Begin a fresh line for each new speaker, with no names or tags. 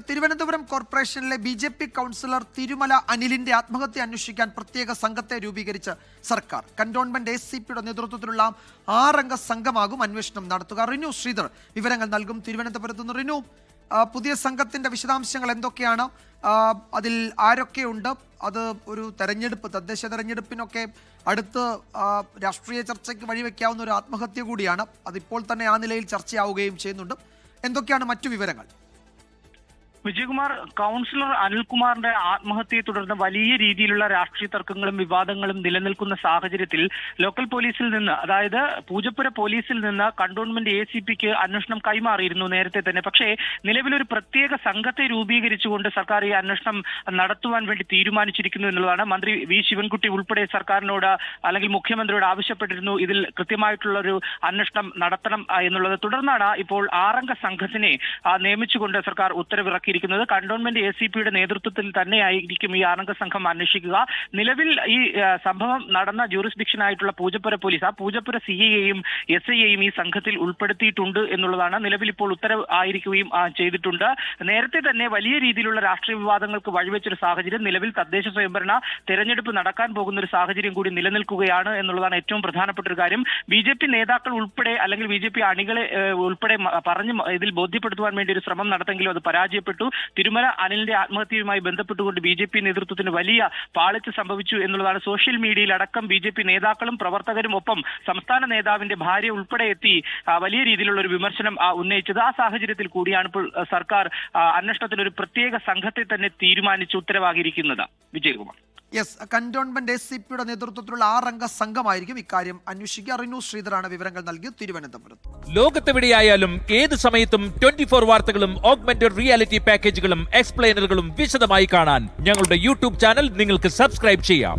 തിരുവനന്തപുരം കോർപ്പറേഷനിലെ B J P councillor Thirumala അനിലിന്റെ ആത്മഹത്യ അന്വേഷിക്കാൻ പ്രത്യേക സംഘത്തെ രൂപീകരിച്ച് സർക്കാർ. കന്റോൺമെന്റ് എസ് സി പിയുടെ നേതൃത്വത്തിലുള്ള ആറംഗ സംഘമാകും അന്വേഷണം നടത്തുക. റിനു ശ്രീധർ വിവരങ്ങൾ നൽകും തിരുവനന്തപുരത്ത് നിന്ന്. റിനു പുതിയ സംഘത്തിന്റെ വിശദാംശങ്ങൾ എന്തൊക്കെയാണ്? അതിൽ ആരൊക്കെയുണ്ട്? അത് ഒരു തെരഞ്ഞെടുപ്പ് തദ്ദേശ തെരഞ്ഞെടുപ്പിനൊക്കെ അടുത്ത് രാഷ്ട്രീയ ചർച്ചയ്ക്ക് വഴിവെക്കാവുന്ന ഒരു ആത്മഹത്യ കൂടിയാണ്. അതിപ്പോൾ തന്നെ ആ നിലയിൽ ചർച്ചയാവുകയും ചെയ്യുന്നുണ്ട്. എന്തൊക്കെയാണ് മറ്റു വിവരങ്ങൾ?
വിജയകുമാർ കൗൺസിലർ അനിൽകുമാറിന്റെ ആത്മഹത്യയെ തുടർന്ന് വലിയ രീതിയിലുള്ള രാഷ്ട്രീയ തർക്കങ്ങളും വിവാദങ്ങളും നിലനിൽക്കുന്ന സാഹചര്യത്തിൽ ലോക്കൽ പോലീസിൽ നിന്ന് അതായത് പൂജപ്പുര പോലീസിൽ നിന്ന് കണ്ടോൺമെന്റ് എ സി പിക്ക് അന്വേഷണം കൈമാറിയിരുന്നു നേരത്തെ തന്നെ. പക്ഷേ നിലവിലൊരു പ്രത്യേക സംഘത്തെ രൂപീകരിച്ചുകൊണ്ട് സർക്കാർ ഈ അന്വേഷണം നടത്തുവാൻ വേണ്ടി തീരുമാനിച്ചിരിക്കുന്നു എന്നുള്ളതാണ്. മന്ത്രി വി ശിവൻകുട്ടി ഉൾപ്പെടെ സർക്കാരിനോട് അല്ലെങ്കിൽ മുഖ്യമന്ത്രിയോട് ആവശ്യപ്പെട്ടിരുന്നു ഇതിൽ കൃത്യമായിട്ടുള്ള ഒരു അന്വേഷണം നടത്തണം എന്നുള്ളത്. തുടർന്നാണ് ഇപ്പോൾ ആറംഗ സംഘത്തിനെ നിയമിച്ചുകൊണ്ട് സർക്കാർ ഉത്തരവിറക്കിയിരിക്കുന്നത് കണ്ടോൺമെന്റ് എ സി പിയുടെ നേതൃത്വത്തിൽ തന്നെയായിരിക്കും ഈ ആറംഗ സംഘം അന്വേഷിക്കുക. നിലവിൽ ഈ സംഭവം നടന്ന ജൂറിസ്ഡിക്ഷൻ ആയിട്ടുള്ള പൂജപ്പുര പോലീസ് ആ പൂജപ്പുര സി ഐയെയും എസ് ഐയെയും ഈ സംഘത്തിൽ ഉൾപ്പെടുത്തിയിട്ടുണ്ട് എന്നുള്ളതാണ് നിലവിൽ ഇപ്പോൾ ഉത്തരവ് ആയിരിക്കുകയും ചെയ്തിട്ടുണ്ട്. നേരത്തെ തന്നെ വലിയ രീതിയിലുള്ള രാഷ്ട്രീയ വിവാദങ്ങൾക്ക് വഴിവെച്ചൊരു സാഹചര്യം നിലവിൽ തദ്ദേശ സ്വയംഭരണ തെരഞ്ഞെടുപ്പ് നടക്കാൻ പോകുന്ന ഒരു സാഹചര്യം കൂടി നിലനിൽക്കുകയാണ് എന്നുള്ളതാണ് ഏറ്റവും പ്രധാനപ്പെട്ട ഒരു കാര്യം. ബി ജെ പി നേതാക്കൾ ഉൾപ്പെടെ അല്ലെങ്കിൽ ബി ജെ പി അണികളെ ഉൾപ്പെടെ പറഞ്ഞ് ഇതിൽ ബോധ്യപ്പെടുത്തുവാൻ വേണ്ടി ഒരു ശ്രമം നടത്തെങ്കിലും അത് പരാജയപ്പെട്ടു. തിരുമല അനിലിന്റെ ആത്മഹത്യയുമായി ബന്ധപ്പെട്ടുകൊണ്ട് ബി ജെ പി നേതൃത്വത്തിന് വലിയ പാളിച്ച സംഭവിച്ചു എന്നുള്ളതാണ് സോഷ്യൽ മീഡിയയിൽ അടക്കം ബി ജെ പി നേതാക്കളും പ്രവർത്തകരും ഒപ്പം സംസ്ഥാന നേതാവിന്റെ ഭാര്യ ഉൾപ്പെടെ എത്തി വലിയ രീതിയിലുള്ള ഒരു വിമർശനം ഉന്നയിച്ചത്. ആ സാഹചര്യത്തിൽ കൂടിയാണ് ഇപ്പോൾ സർക്കാർ അന്വേഷണത്തിൽ ഒരു പ്രത്യേക സംഘത്തെ തന്നെ തീരുമാനിച്ച് ഉത്തരവാകിയിരിക്കുന്നത് Vijayakumar.
Yes cantonment S C പിയുടെ നേതൃത്വത്തിലുള്ള ആറംഗ സംഘമായിരിക്കും ഇക്കാര്യം. അന്വേഷിക്കുക. റിനു ശ്രീധരാണ് വിവരങ്ങൾ നൽകിയത് തിരുവനന്തപുരത്ത്.
ലോകത്തെവിടെയായാലും ഏത് സമയത്തും ട്വന്റി ഫോർ വാർത്തകളും ഓഗ്മെന്റഡ് റിയാലിറ്റി പാക്കേജുകളും എക്സ്പ്ലെയിനറുകളും വിശദമായി കാണാൻ ഞങ്ങളുടെ യൂട്യൂബ് ചാനൽ നിങ്ങൾക്ക് സബ്സ്ക്രൈബ് ചെയ്യാം.